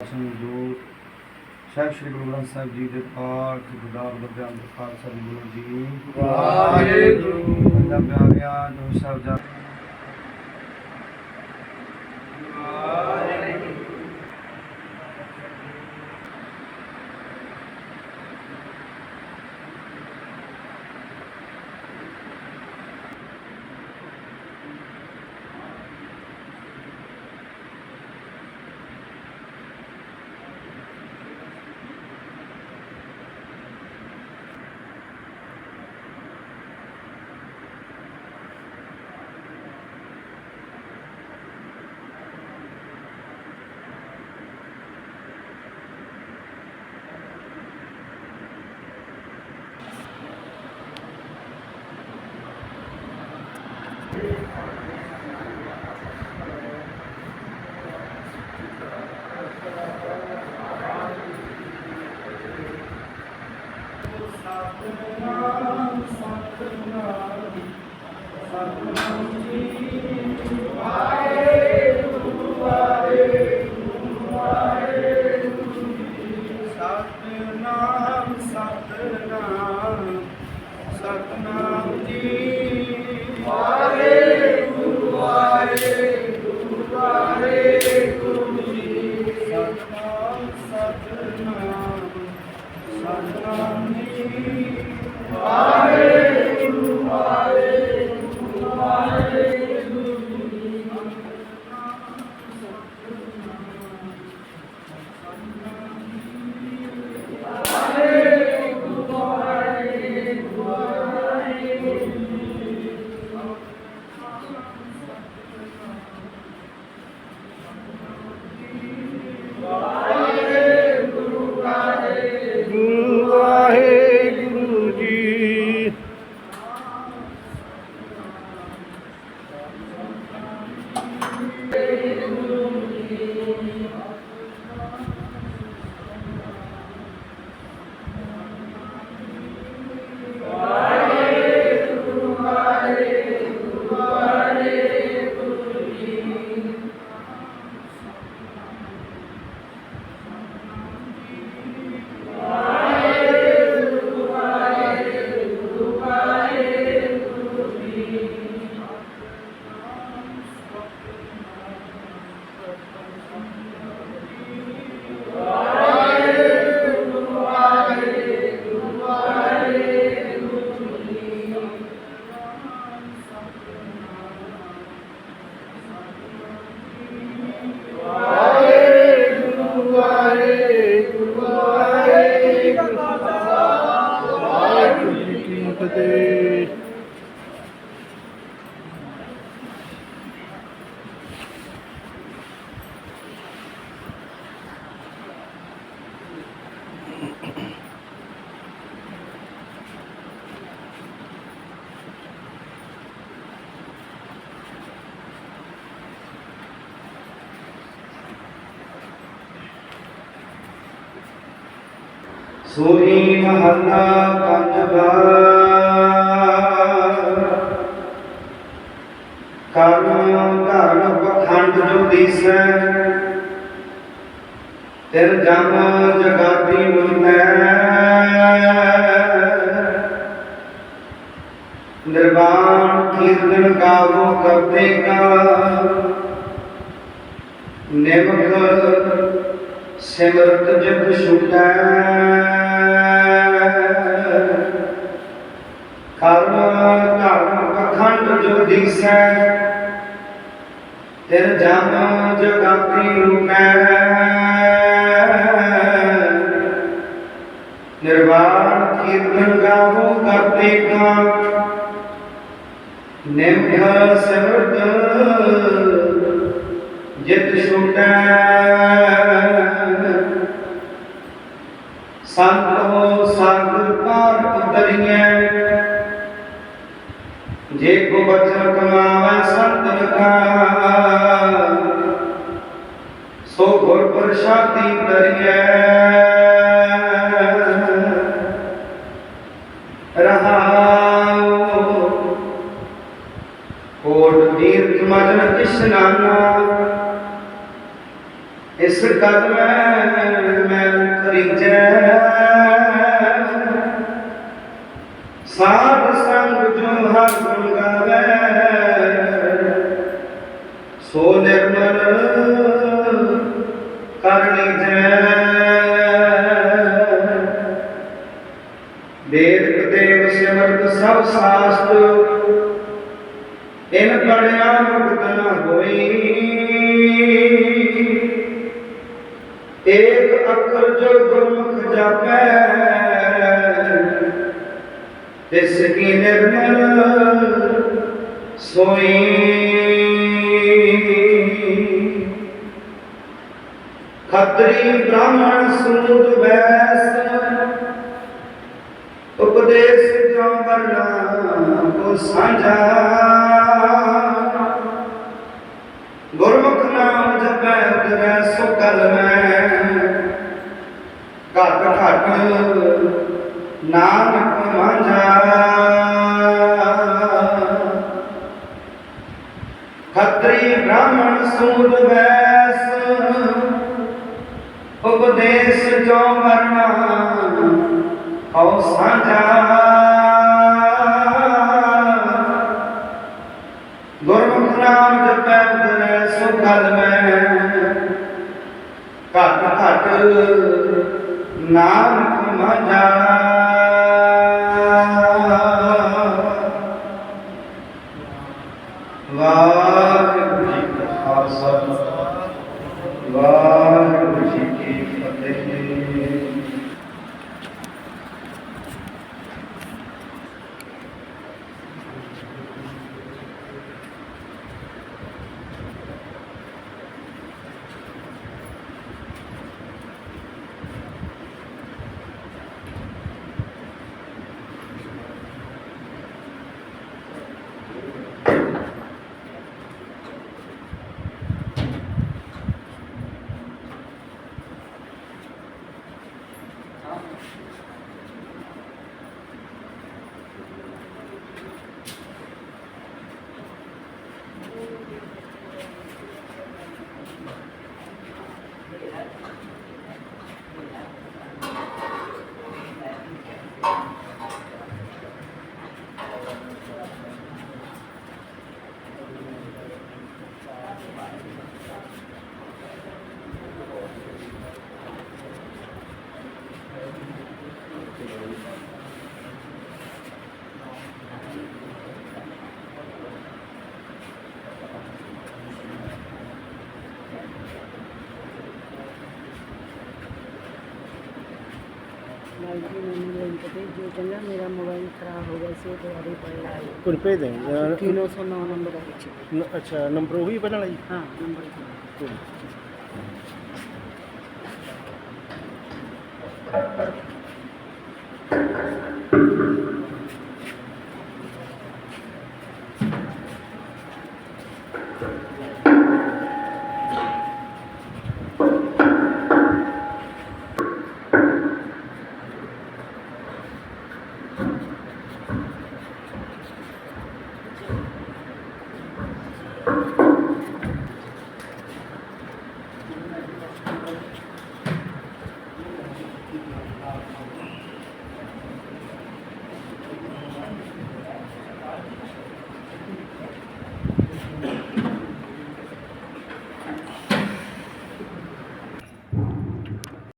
ਸੰਜੋਤ ਸਾਹਿਬ ਸ੍ਰੀ ਗੁਰੂ ਗ੍ਰੰਥ ਸਾਹਿਬ ਜੀ ਦੇ ਪਾਠ ਗੁਰਦਾਰ ਬਦਿਆਂ ਦੇ ਜੀ ਗੁਰੂ ਜੀ ਵਾਹਿਗੁਰੂ। ਪੰਜਾਬ ਪਿਆਰਿਆ ਜੋ ਸਾਹਿਬ ਜਾ ਸਤਨਾਮ ਸਤਨਾਮ ਸਤਨਾਮ ਜੀ। ਜੀ ਕੀ ਸੋਈ ਮਹੱਲਾ ਪੰਜਵਾ ਕਰਮ ਧਰਮ ਪਖੰਡ ਜੋ ਦੀਸੈ ਤਿਰ ਜਮ ਜਗਾਤੀ ਮੁਨੈ ਨਿਰਵਾਣ ਕੀਰਤਨ ਗਾਵੋ ਕਰਤੇ ਕਾ ਨਿਮਕ ਸਿਮਰਤ ਜਿਤ ਛੁਟੈ। ਕਰਮ ਧਰਮ ਪਖੰਡ ਜੋ ਦੀਸੈ ਤਿਰ ਜਮ ਜਗਾਤੀ ਰੂਪੈ ਨਿਰਵਾਣ ਕੀਰਤਨ ਗਾਵੋ ਕਰਤੇ ਕਾ ਨਿਮਖ ਸਿਮਰਤ ਜਿਤ ਛੁਟੈ। ਸੰਤੋ ਸੰਗ ਪਾਰ ਉਤਰੀਐ ਜੇ ਕੋ ਬਚਨ ਸੰਤ ਲਖਾ ਸੋ ਗੁਰ ਪ੍ਰਸਾਦੀ ਤਰੀਐ ਰਹਾਉ। ਕੋਟ ਤੀਰਥ ਮਜਨ ਇਸ਼ਨਾਨਾ ਇਸ ਜਿਸ ਮੈਂ ਮੈਂ ਖਰੀਜੈ ਸਭ ਸਾਸਤ। ਇਨ ਪੜਿਆ ਮੁਕਤ ਨ ਹੋਈ ਏਕ ਅੱਖਰ ਜੋ ਗੁਰਮੁਖ ਜਾਪੈ, ਤਿਸ ਕੀ ਨਿਰਮਲ ਸੋਈ। ਖੱਤਰੀ ਬ੍ਰਾਹਮਣ ਸੂਦ ਵੈਸ ਉਪਦੇਸ਼ ਜੋ ਵਰਨਾ ਕੋ ਸਾਂਝਾ। ਗੁਰਮੁਖ ਨਾਮ ਜਪੈ ਉਤਰੈ ਸੋ ਕਲ ਮੈਂ। ਘਟ ਘਟ ਨਾਨਕ ਮਾਂਝਾ। ਖੱਤਰੀ ਬ੍ਰਾਹਮਣ ਸੂਦ ਵੈਸ, ਉਪਦੇਸ਼ ਜੋ ਵਰਨਾ ਕਉ ਸਾਂਝਾ। ਘਟ ਘਟ ਨਾਨਕ ਮਾਝਾ? ਵਾਹਿਗੁਰੂ ਜੀ ਕਾ ਖਾਲਸਾ ਵਾਹਿਗੁਰੂ ਜੀ ਕੀ ਫਤਿਹ ਭਾਈ ਜੀ ਮੈਨੂੰ ਲਿੰਕ ਤੇ ਜੋ ਕਹਿੰਦਾ ਮੇਰਾ ਮੋਬਾਈਲ ਖਰਾਬ ਹੋ ਗਿਆ ਸੀ ਦੁਬਾਰੇ ਪਾਇਆ ਹੈ ਕੋਈ ਭੇਜ ਦੇਂਗੇ 909 ਨੰਬਰ ਦਾ ਵਿੱਚ ਅੱਛਾ ਨੰਬਰ ਉਹੀ ਪਹਿਲਾਂ ਵਾਲਾ ਜੀ? ਹਾਂ ਨੰਬਰ ਨੀ।